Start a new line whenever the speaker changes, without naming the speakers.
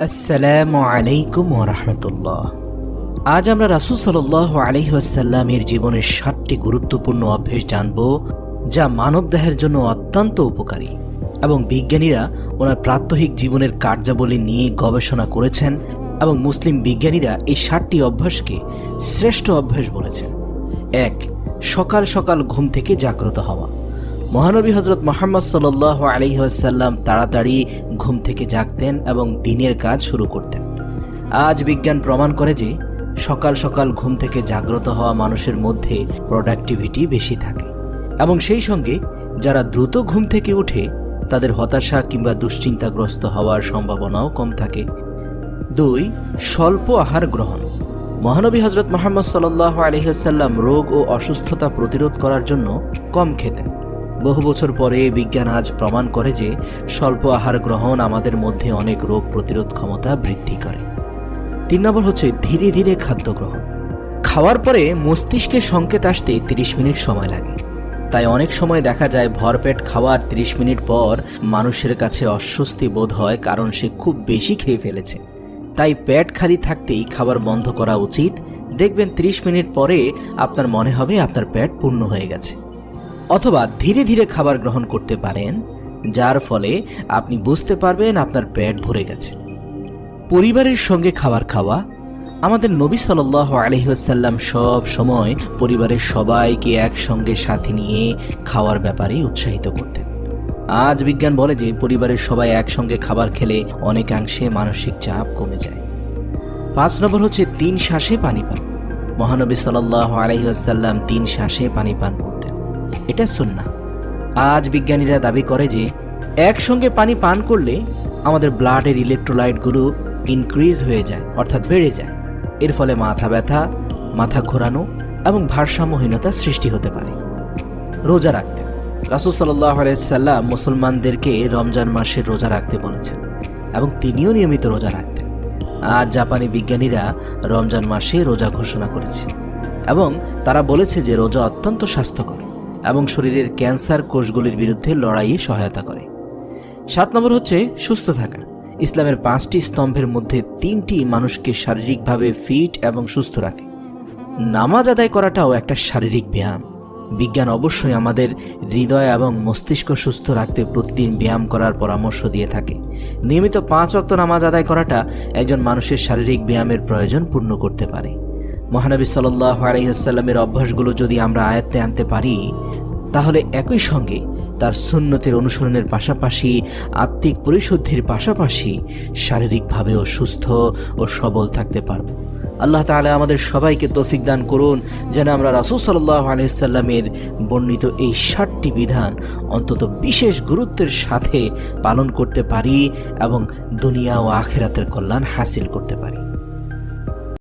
আসসালামু আলাইকুম ওরহমতুল্লাহ আজ আমরা রাসুল সাল্লাহ আলহিহাসাল্লামের জীবনের সাতটি গুরুত্বপূর্ণ অভ্যেস জানব, যা মানবদেহের জন্য অত্যন্ত উপকারী এবং বিজ্ঞানীরা ওনার প্রাত্যহিক জীবনের কার্যাবলী নিয়ে গবেষণা করেছেন এবং মুসলিম বিজ্ঞানীরা এই সাতটি অভ্যাসকে শ্রেষ্ঠ অভ্যাস বলেছেন। এক, সকাল সকাল ঘুম থেকে জাগ্রত হওয়া। মহানবী হজরত মোহাম্মদ সাল আলহিহাসাল্লাম তাড়াতাড়ি ঘুম থেকে জাগতেন এবং দিনের কাজ শুরু করতেন। আজ বিজ্ঞান প্রমাণ করে যে সকাল সকাল ঘুম থেকে জাগ্রত হওয়া মানুষের মধ্যে প্রোডাক্টিভিটি বেশি থাকে এবং সেই সঙ্গে যারা দ্রুত ঘুম থেকে উঠে তাদের হতাশা কিংবা দুশ্চিন্তাগ্রস্ত হওয়ার সম্ভাবনাও কম থাকে। দুই, স্বল্প আহার গ্রহণ। মহানবী হজরত মোহাম্মদ সাল্লাহ আলহিহাসাল্লাম রোগ ও অসুস্থতা প্রতিরোধ করার জন্য কম খেতেন। বহু বছর পরে বিজ্ঞান আজ প্রমাণ করে যে স্বল্প আহার গ্রহণ আমাদের মধ্যে অনেক রোগ প্রতিরোধ ক্ষমতা বৃদ্ধি করে। তিন নম্বর হচ্ছে ধীরে ধীরে খাদ্য গ্রহণ। খাওয়ার পরে মস্তিষ্কে সংকেত আসতে 30 মিনিট সময় লাগে। তাই অনেক সময় দেখা যায় ভরপেট খাওয়ার 30 মিনিট পর মানুষের কাছে অস্বস্তি বোধ হয় কারণ সে খুব বেশি খেয়ে ফেলেছে। তাই পেট খালি থাকতেই খাবার বন্ধ করা উচিত। দেখবেন 30 মিনিট পরে আপনার মনে হবে আপনার পেট পূর্ণ হয়ে গেছে। অথবা ধীরে ধীরে খাবার গ্রহণ করতে পারেন, যার ফলে আপনি বুঝতে পারবেন আপনার পেট ভরে গেছে। পরিবারের সঙ্গে খাবার খাওয়া, আমাদের নবী সাল আলহিহাসাল্লাম সব সময় পরিবারের সবাইকে একসঙ্গে সাথে নিয়ে খাওয়ার ব্যাপারে উৎসাহিত করতেন। আজ বিজ্ঞান বলে যে, পরিবারের সবাই একসঙ্গে খাবার খেলে অনেকাংশে মানসিক চাপ কমে যায়। পাঁচ নম্বর হচ্ছে তিন শ্বাসে পানি পান। মহানবী সাল্লাহ আলহিহাসাল্লাম তিন শ্বাসে পানি পান। করতেন এটা সুন্না আজ বিজ্ঞানীরা দাবি করে যে, একসঙ্গে পানি পান করলে আমাদের ব্লাডের ইলেকট্রোলাইটগুলো ইনক্রিজ হয়ে যায়, অর্থাৎ বেড়ে যায়। এর ফলে মাথা ব্যথা, মাথা ঘোরানো এবং ভারসাম্যহীনতা সৃষ্টি হতে পারে। রোজা রাখতেন রাসুল সাল্লাহ সাল্লাম মুসলমানদেরকে রমজান মাসের রোজা রাখতে বলেছেন এবং তিনিও নিয়মিত রোজা রাখতেন। আজ জাপানি বিজ্ঞানীরা রমজান মাসে রোজা ঘোষণা করেছে এবং তারা বলেছে যে রোজা অত্যন্ত স্বাস্থ্যকর। এবং শরীরের ক্যান্সার কোষগুলির বিরুদ্ধে লড়াইয়ে সহায়তা করে। সাত নম্বর হচ্ছে সুস্থ থাকা। ইসলামের পাঁচটি স্তম্ভের মধ্যে তিনটি মানুষকে শারীরিকভাবে ফিট এবং সুস্থ রাখে। নামাজ আদায় করাটাও একটা শারীরিক ব্যায়াম। বিজ্ঞান অবশ্যই আমাদের হৃদয় এবং মস্তিষ্ক সুস্থ রাখতে প্রতিদিন ব্যায়াম করার পরামর্শ দিয়ে থাকে। নিয়মিত পাঁচ অক্ত নামাজ আদায় করাটা একজন মানুষের শারীরিক ব্যায়ামের প্রয়োজন পূর্ণ করতে পারে। মহানবী সাল্লাহ আলহিহাস্লামের অভ্যাসগুলো যদি আমরা আয়ত্তে আনতে পারি, তাহলে একই সঙ্গে তার সুন্নতের অনুসরণের পাশাপাশি, আত্মিক পরিশুদ্ধির পাশাপাশি শারীরিকভাবেও সুস্থ ও সবল থাকতে পারব। আল্লাহ তালা আমাদের সবাইকে তৌফিক দান করুন, যেন আমরা রাসুল সাল্লাহ আলহিসাল্লামের বর্ণিত এই ষাটটি বিধান অন্তত বিশেষ গুরুত্বের সাথে পালন করতে পারি এবং দুনিয়া ও আখেরাতের কল্যাণ হাসিল করতে পারি।